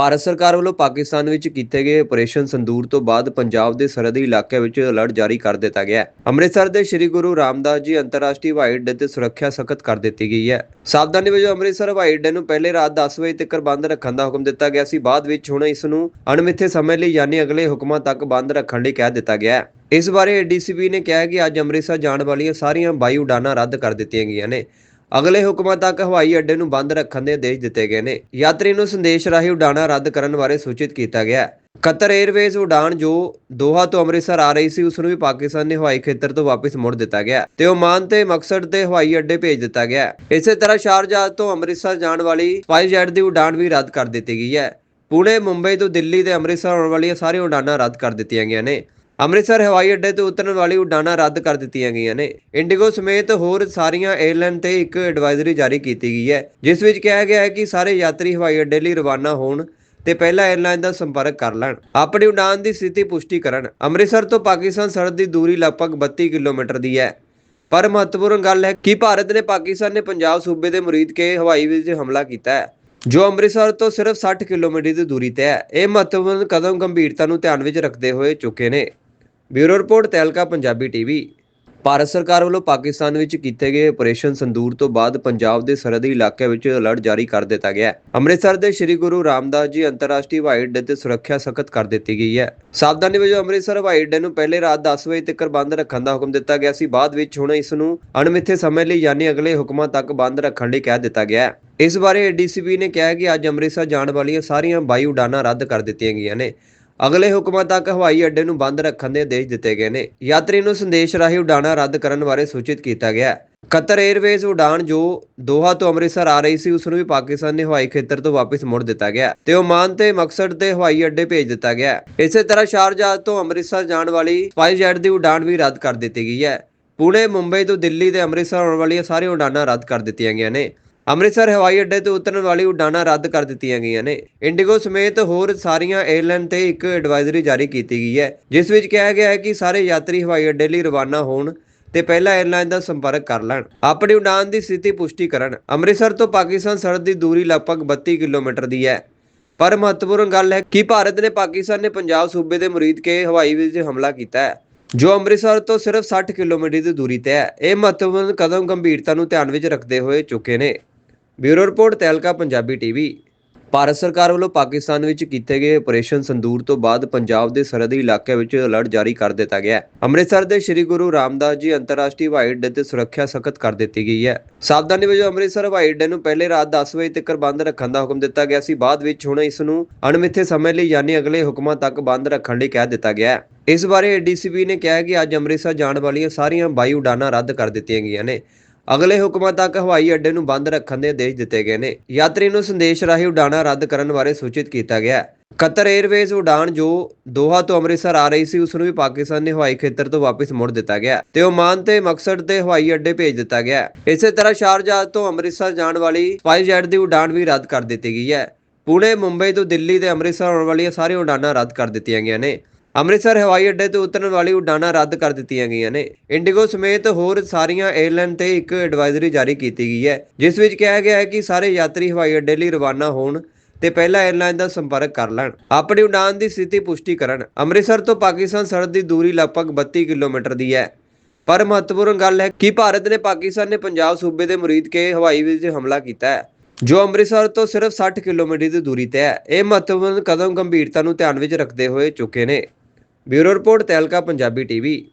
ਭਾਰਤ ਸਰਕਾਰ ਵੱਲੋਂ ਪਾਕਿਸਤਾਨ ਵਿੱਚ ਕੀਤੇ ਗਏ ਆਪਰੇਸ਼ਨ ਸੰਦੂਰ ਤੋਂ ਬਾਅਦ ਪੰਜਾਬ ਦੇ ਸਰਹੱਦੀ ਇਲਾਕੇ ਵਿੱਚ ਅਲਰਟ ਜਾਰੀ ਕਰ ਦਿੱਤਾ ਗਿਆ ਹੈ। ਅੰਮ੍ਰਿਤਸਰ ਦੇ ਸ੍ਰੀ ਗੁਰੂ ਰਾਮਦਾਸ ਜੀ ਅੰਤਰਰਾਸ਼ਟਰੀ ਹਵਾਈ ਅੱਡੇ ਤੇ ਸੁਰੱਖਿਆ ਸਖਤ ਕਰ ਦਿੱਤੀ ਗਈ ਹੈ। ਸਾਵਧਾਨੀ ਵਜੋਂ ਅੰਮ੍ਰਿਤਸਰ ਹਵਾਈ ਅੱਡੇ ਨੂੰ ਪਹਿਲੇ ਰਾਤ 10 ਵਜੇ ਤੱਕ ਬੰਦ ਰੱਖਣ ਦਾ ਹੁਕਮ ਦਿੱਤਾ ਗਿਆ ਸੀ। ਬਾਅਦ ਵਿੱਚ ਹੁਣ ਇਸ ਨੂੰ ਅਣਮਿੱਥੇ ਸਮੇਂ ਲਈ ਯਾਨੀ ਅਗਲੇ ਹੁਕਮਾਂ ਤੱਕ ਬੰਦ ਰੱਖਣ ਲਈ ਕਹਿ ਦਿੱਤਾ ਗਿਆ ਹੈ। ਇਸ ਬਾਰੇ ਏਡੀਸੀਪੀ ਨੇ ਕਿਹਾ ਕਿ ਅੱਜ ਅੰਮ੍ਰਿਤਸਰ ਜਾਣ ਵਾਲੀਆਂ ਸਾਰੀਆਂ ਬਾਈ ਉਡਾਨਾਂ ਰੱਦ ਕਰ ਦਿੱਤੀਆਂ ਗਈਆਂ ਨੇ। ਅਗਲੇ ਹੁਕਮਾਂ ਤੱਕ ਹਵਾਈ ਅੱਡੇ ਨੂੰ ਬੰਦ ਰੱਖਣ ਦੇ ਆਦੇਸ਼ ਦਿੱਤੇ ਗਏ ਨੇ। ਯਾਤਰੀ ਨੂੰ ਸੰਦੇਸ਼ ਰਾਹੀਂ ਉਡਾਣਾਂ ਰੱਦ ਕਰਨ ਬਾਰੇ ਸੂਚਿਤ ਕੀਤਾ ਗਿਆ ਹੈ। ਕਤਰ 에ਅਰਵੇਜ਼ ਉਡਾਣ ਜੋ ਦੋਹਾ ਤੋਂ ਅੰਮ੍ਰਿਤਸਰ ਆ ਰਹੀ ਸੀ, ਉਸ ਨੂੰ ਵੀ ਪਾਕਿਸਤਾਨ ਦੇ ਹਵਾਈ ਖੇਤਰ ਤੋਂ ਵਾਪਸ ਮੋੜ ਦਿੱਤਾ ਗਿਆ ਤੇ ਓਮਾਨ ਤੇ ਮਕਸਦ ਤੇ ਹਵਾਈ ਅੱਡੇ ਭੇਜ ਦਿੱਤਾ ਗਿਆ ਇਸੇ ਤਰ੍ਹਾਂ ਸ਼ਾਰਜਾਹ ਤੋਂ ਅੰਮ੍ਰਿਤਸਰ ਜਾਣ ਵਾਲੀ ਸਪਾਈਸਜੈਟ ਦੀ ਉਡਾਣ ਵੀ ਰੱਦ ਕਰ ਦਿੱਤੀ ਗਈ ਹੈ। ਪੁਣੇ, ਮੁੰਬਈ ਤੋਂ ਦਿੱਲੀ ਤੇ ਅੰਮ੍ਰਿਤਸਰ ਆਉਣ ਵਾਲੀਆਂ ਸਾਰੀਆਂ ਉਡਾਣਾਂ ਰੱਦ ਕਰ ਦਿੱਤੀਆਂ ਗਈਆਂ ਨੇ। ਅੰਮ੍ਰਿਤਸਰ ਹਵਾਈ ਅੱਡੇ ਤੋਂ ਉਤਰਨ ਵਾਲੀ ਉਡਾਨਾਂ ਰੱਦ ਕਰ ਦਿੱਤੀਆਂ ਗਈਆਂ ਨੇ। ਇੰਡੀਗੋ ਸਮੇਤ ਹੋਰ ਸਾਰੀਆਂ 에ਅਰਲਾਈਨ ਤੇ ਇੱਕ ਐਡਵਾਈਜ਼ਰੀ ਜਾਰੀ ਕੀਤੀ ਗਈ ਹੈ, ਜਿਸ ਵਿੱਚ ਕਿਹਾ ਗਿਆ ਹੈ ਕਿ ਸਾਰੇ ਯਾਤਰੀ ਹਵਾਈ ਅੱਡੇ ਲਈ ਰਵਾਨਾ ਹੋਣ ਤੇ ਪਹਿਲਾਂ 에ਅਰਲਾਈਨ ਦਾ ਸੰਪਰਕ ਕਰ ਲੈਣ। ਆਪਣੀ ਉਡਾਨ ਦੀ ਸਥਿਤੀ ਪੁਸ਼ਟੀ ਕਰਨ। ਅੰਮ੍ਰਿਤਸਰ ਤੋਂ ਪਾਕਿਸਤਾਨ ਸਰਹੱਦ ਦੀ ਦੂਰੀ ਲਗਭਗ 32 ਕਿਲੋਮੀਟਰ ਦੀ ਹੈ। ਪਰ ਮਹੱਤਵਪੂਰਨ ਗੱਲ ਹੈ ਕਿ ਭਾਰਤ ਨੇ ਪਾਕਿਸਤਾਨ ਨੇ ਪੰਜਾਬ ਸੂਬੇ ਦੇ ਮੁਰੀਦ ਕੇ ਹਵਾਈ ਵਿੱਚ ਹਮਲਾ ਕੀਤਾ ਹੈ, ਜੋ ਅੰਮ੍ਰਿਤਸਰ ਤੋਂ ਸਿਰਫ 60 ਕਿਲੋਮੀਟਰ ਦੀ ਦੂਰੀ ਤੇ ਹੈ। ਇਹ ਮਹੱਤਵਪੂਰਨ ਕਦਮ ਗੰਭੀਰਤਾ ਨੂੰ ਧਿਆਨ ਵਿੱਚ ਰੱਖਦੇ ਹੋਏ ਚੁੱਕੇ ਨੇ। Bureau report, Tehelka, Punjabi TV Bharat ਸਰਕਾਰ ਵੱਲੋਂ ਪਾਕਿਸਤਾਨ ਵਿੱਚ ਕੀਤੇ ਗਏ ਆਪਰੇਸ਼ਨ ਸੰਦੂਰ ਤੋਂ ਬਾਅਦ ਪੰਜਾਬ ਦੇ ਸਰਹੱਦੀ ਇਲਾਕੇ ਵਿੱਚ ਅਲਰਟ ਜਾਰੀ ਕਰ ਦਿੱਤਾ ਗਿਆ ਹੈ। ਅੰਮ੍ਰਿਤਸਰ ਦੇ ਸ੍ਰੀ ਗੁਰੂ ਰਾਮਦਾਸ ਜੀ ਅੰਤਰਰਾਸ਼ਟਰੀ ਹਵਾਈ ਅੱਡੇ ਤੇ ਸੁਰੱਖਿਆ ਸਖਤ ਕਰ ਦਿੱਤੀ ਗਈ ਹੈ। ਸਾਵਧਾਨੀ ਵਜੋਂ ਅੰਮ੍ਰਿਤਸਰ ਹਵਾਈ ਅੱਡੇ ਨੂੰ ਪਹਿਲੇ ਰਾਤ 10 ਵਜੇ ਤੱਕ ਬੰਦ ਰੱਖਣ ਦਾ ਹੁਕਮ ਦਿੱਤਾ ਗਿਆ ਸੀ। ਬਾਅਦ ਵਿੱਚ ਹੁਣ ਇਸ ਨੂੰ ਅਣਮਿੱਥੇ ਸਮੇਂ ਲਈ ਯਾਨੀ ਅਗਲੇ ਹੁਕਮਾਂ ਤੱਕ ਬੰਦ ਰੱਖਣ ਲਈ ਕਹਿ ਦਿੱਤਾ ਗਿਆ ਹੈ। ਇਸ ਬਾਰੇ ਏਡੀਸੀਪੀ ਨੇ ਕਿਹਾ ਕਿ ਅੱਜ ਅੰਮ੍ਰਿਤਸਰ ਜਾਣ ਵਾਲੀਆਂ ਸਾਰੀਆਂ ਬਾਈ ਉਡਾਨਾਂ ਰੱਦ ਕਰ ਦਿੱਤੀਆਂ ਗਈਆਂ ਨੇ। ਅਗਲੇ ਹੁਕਮਾਂ ਤੱਕ ਹਵਾਈ ਅੱਡੇ ਨੂੰ ਬੰਦ ਰੱਖਣ ਦੇ ਆਦੇਸ਼ ਦਿੱਤੇ ਗਏ ਨੇ। ਯਾਤਰੀ ਨੂੰ ਸੰਦੇਸ਼ ਰਾਹੀਂ ਉਡਾਣਾਂ ਰੱਦ ਕਰਨ ਬਾਰੇ ਸੂਚਿਤ ਕੀਤਾ ਗਿਆ ਕਤਰ 에ਅਰਵੇਜ਼ ਉਡਾਣ ਜੋ ਦੋਹਾ ਤੋਂ ਅੰਮ੍ਰਿਤਸਰ ਆ ਰਹੀ ਸੀ, ਉਸ ਨੂੰ ਵੀ ਪਾਕਿਸਤਾਨ ਦੇ ਹਵਾਈ ਖੇਤਰ ਤੋਂ ਵਾਪਸ ਮੋੜ ਦਿੱਤਾ ਗਿਆ ਤੇ ਓਮਾਨ ਤੇ ਮਕਸਦ ਤੇ ਹਵਾਈ ਅੱਡੇ ਭੇਜ ਦਿੱਤਾ ਗਿਆ ਇਸੇ ਤਰ੍ਹਾਂ ਸ਼ਾਰਜਾਹ ਤੋਂ ਅੰਮ੍ਰਿਤਸਰ ਜਾਣ ਵਾਲੀ ਸਪਾਈਸਜੈਟ ਦੀ ਉਡਾਣ ਵੀ ਰੱਦ ਕਰ ਦਿੱਤੀ ਗਈ ਹੈ। ਪੁਣੇ, ਮੁੰਬਈ ਤੋਂ ਦਿੱਲੀ ਤੇ ਅੰਮ੍ਰਿਤਸਰ ਆਉਣ ਵਾਲੀਆਂ ਸਾਰੀਆਂ ਉਡਾਣਾਂ ਰੱਦ ਕਰ ਦਿੱਤੀਆਂ ਗਈਆਂ ਨੇ। ਅੰਮ੍ਰਿਤਸਰ ਹਵਾਈ ਅੱਡੇ ਤੋਂ ਉਤਰਨ ਵਾਲੀ ਉਡਾਣਾਂ ਰੱਦ ਕਰ ਦਿੱਤੀਆਂ ਗਈਆਂ ਨੇ। ਇੰਡੀਗੋ ਸਮੇਤ ਹੋਰ ਸਾਰੀਆਂ 에ਅਰਲਾਈਨ ਤੇ ਇੱਕ ਐਡਵਾਈਜ਼ਰੀ ਜਾਰੀ ਕੀਤੀ ਗਈ ਹੈ, ਜਿਸ ਵਿੱਚ ਕਿਹਾ ਗਿਆ ਹੈ ਕਿ ਸਾਰੇ ਯਾਤਰੀ ਹਵਾਈ ਅੱਡੇ ਲਈ ਰਵਾਨਾ ਹੋਣ ਤੇ ਪਹਿਲਾਂ 에ਅਰਲਾਈਨ ਦਾ ਸੰਪਰਕ ਕਰ ਲੈਣ। ਆਪਣੀ ਉਡਾਨ ਦੀ ਸਥਿਤੀ ਪੁਸ਼ਟੀ ਕਰਨ। ਅੰਮ੍ਰਿਤਸਰ ਤੋਂ ਪਾਕਿਸਤਾਨ ਸਰਹੱਦ ਦੀ ਦੂਰੀ ਲਗਭਗ 32 ਕਿਲੋਮੀਟਰ ਦੀ ਹੈ। ਪਰ ਮਹੱਤਵਪੂਰਨ ਗੱਲ ਹੈ ਕਿ ਭਾਰਤ ਨੇ ਪਾਕਿਸਤਾਨ ਨੇ ਪੰਜਾਬ ਸੂਬੇ ਦੇ ਮੁਰੀਦ ਕੇ ਹਵਾਈ ਵਿੱਚ ਹਮਲਾ ਕੀਤਾ ਹੈ, ਜੋ ਅੰਮ੍ਰਿਤਸਰ ਤੋਂ ਸਿਰਫ 60 ਕਿਲੋਮੀਟਰ ਦੀ ਦੂਰੀ ਤੇ ਹੈ। ਇਹ ਮਹੱਤਵਪੂਰਨ ਕਦਮ ਗੰਭੀਰਤਾ ਨੂੰ ਧਿਆਨ ਵਿੱਚ ਰੱਖਦੇ ਹੋਏ ਚੁੱਕੇ ਨੇ। Bureau report, Tehelka Punjabi TV Bharat ਸਰਕਾਰ ਵੱਲੋਂ ਪਾਕਿਸਤਾਨ ਵਿੱਚ ਕੀਤੇ ਗਏ ਆਪਰੇਸ਼ਨ ਸੰਦੂਰ ਤੋਂ ਬਾਅਦ ਪੰਜਾਬ ਦੇ ਸਰਹੱਦੀ ਇਲਾਕੇ ਵਿੱਚ ਅਲਰਟ ਜਾਰੀ ਕਰ ਦਿੱਤਾ ਗਿਆ ਹੈ। ਅੰਮ੍ਰਿਤਸਰ ਦੇ ਸ੍ਰੀ ਗੁਰੂ ਰਾਮਦਾਸ ਜੀ ਅੰਤਰਰਾਸ਼ਟਰੀ ਹਵਾਈ ਅੱਡੇ ਤੇ ਸੁਰੱਖਿਆ ਸਖਤ ਕਰ ਦਿੱਤੀ ਗਈ ਹੈ। ਸਾਵਧਾਨੀ ਵਜੋਂ ਅੰਮ੍ਰਿਤਸਰ ਹਵਾਈ ਅੱਡੇ ਨੂੰ ਪਹਿਲੇ ਰਾਤ 10 ਵਜੇ ਤੱਕ ਬੰਦ ਰੱਖਣ ਦਾ ਹੁਕਮ ਦਿੱਤਾ ਗਿਆ ਸੀ। ਬਾਅਦ ਵਿੱਚ ਹੁਣ ਇਸ ਨੂੰ ਅਣਮਿੱਥੇ ਸਮੇਂ ਲਈ ਯਾਨੀ ਅਗਲੇ ਹੁਕਮਾਂ ਤੱਕ ਬੰਦ ਰੱਖਣ ਲਈ ਕਹਿ ਦਿੱਤਾ ਗਿਆ ਹੈ। ਇਸ ਬਾਰੇ ਏਡੀਸੀਪੀ ਨੇ ਕਿਹਾ ਕਿ ਅੱਜ ਅੰਮ੍ਰਿਤਸਰ ਜਾਣ ਵਾਲੀਆਂ ਸਾਰੀਆਂ ਬਾਈ ਉਡਾਨਾਂ ਰੱਦ ਕਰ ਦਿੱਤੀਆਂ ਗਈਆਂ ਨੇ। ਅਗਲੇ ਹੁਕਮਾਂ ਤੱਕ ਹਵਾਈ ਅੱਡੇ ਨੂੰ ਬੰਦ ਰੱਖਣ ਦੇ ਆਦੇਸ਼ ਦਿੱਤੇ ਗਏ ਨੇ। ਯਾਤਰੀ ਨੂੰ ਸੰਦੇਸ਼ ਰਾਹੀਂ ਉਡਾਣਾਂ ਰੱਦ ਕਰਨ ਬਾਰੇ ਸੂਚਿਤ ਕੀਤਾ ਗਿਆ ਹੈ। ਕਤਰ 에ਅਰਵੇਜ਼ ਉਡਾਣ ਜੋ ਦੋਹਾ ਤੋਂ ਅੰਮ੍ਰਿਤਸਰ ਆ ਰਹੀ ਸੀ, ਉਸ ਨੂੰ ਵੀ ਪਾਕਿਸਤਾਨ ਦੇ ਹਵਾਈ ਖੇਤਰ ਤੋਂ ਵਾਪਸ ਮੋੜ ਦਿੱਤਾ ਗਿਆ ਤੇ ਓਮਾਨ ਤੇ ਮਕਸਦ ਤੇ ਹਵਾਈ ਅੱਡੇ ਭੇਜ ਦਿੱਤਾ ਗਿਆ ਇਸੇ ਤਰ੍ਹਾਂ ਸ਼ਾਰਜਾਹ ਤੋਂ ਅੰਮ੍ਰਿਤਸਰ ਜਾਣ ਵਾਲੀ ਸਪਾਈਸਜੈਟ ਦੀ ਉਡਾਣ ਵੀ ਰੱਦ ਕਰ ਦਿੱਤੀ ਗਈ ਹੈ। ਪੁਣੇ, ਮੁੰਬਈ ਤੋਂ ਦਿੱਲੀ ਤੇ ਅੰਮ੍ਰਿਤਸਰ ਆਉਣ ਵਾਲੀਆਂ ਸਾਰੀਆਂ ਉਡਾਨਾਂ ਰੱਦ ਕਰ ਦਿੱਤੀਆਂ ਗਈਆਂ ਨੇ। ਅੰਮ੍ਰਿਤਸਰ ਹਵਾਈ ਅੱਡੇ ਤੋਂ ਉਤਰਨ ਵਾਲੀ ਉਡਾਣਾਂ ਰੱਦ ਕਰ ਦਿੱਤੀਆਂ ਗਈਆਂ ਨੇ। ਇੰਡੀਗੋ ਸਮੇਤ ਹੋਰ ਸਾਰੀਆਂ 에ਅਰਲਾਈਨ ਤੇ ਇੱਕ ਐਡਵਾਈਜ਼ਰੀ ਜਾਰੀ ਕੀਤੀ ਗਈ ਹੈ, ਜਿਸ ਵਿੱਚ ਕਿਹਾ ਗਿਆ ਹੈ ਕਿ ਸਾਰੇ ਯਾਤਰੀ ਹਵਾਈ ਅੱਡੇ ਲਈ ਰਵਾਨਾ ਹੋਣ ਤੇ ਪਹਿਲਾਂ 에ਅਰਲਾਈਨ ਦਾ ਸੰਪਰਕ ਕਰ ਲੈਣ। ਆਪਣੀ ਉਡਾਨ ਦੀ ਸਥਿਤੀ ਪੁਸ਼ਟੀ ਕਰਨ। ਅੰਮ੍ਰਿਤਸਰ ਤੋਂ ਪਾਕਿਸਤਾਨ ਸਰਹੱਦ ਦੀ ਦੂਰੀ ਲਗਭਗ 32 ਕਿਲੋਮੀਟਰ ਦੀ ਹੈ। ਪਰ ਮਹੱਤਵਪੂਰਨ ਗੱਲ ਹੈ ਕਿ ਭਾਰਤ ਨੇ ਪਾਕਿਸਤਾਨ ਨੇ ਪੰਜਾਬ ਸੂਬੇ ਦੇ ਮੁਰੀਦ ਕੇ ਹਵਾਈ ਵਿੱਚ ਹਮਲਾ ਕੀਤਾ ਹੈ, ਜੋ ਅੰਮ੍ਰਿਤਸਰ ਤੋਂ ਸਿਰਫ 60 ਕਿਲੋਮੀਟਰ ਦੀ ਦੂਰੀ ਤੇ ਹੈ। ਇਹ ਮਹੱਤਵਪੂਰਨ ਕਦਮ ਗੰਭੀਰਤਾ ਨੂੰ ਧਿਆਨ ਵਿੱਚ ਰੱਖਦੇ ਹੋਏ ਚੁੱਕੇ ਨੇ। Bureau report Tehelka Punjabi TV.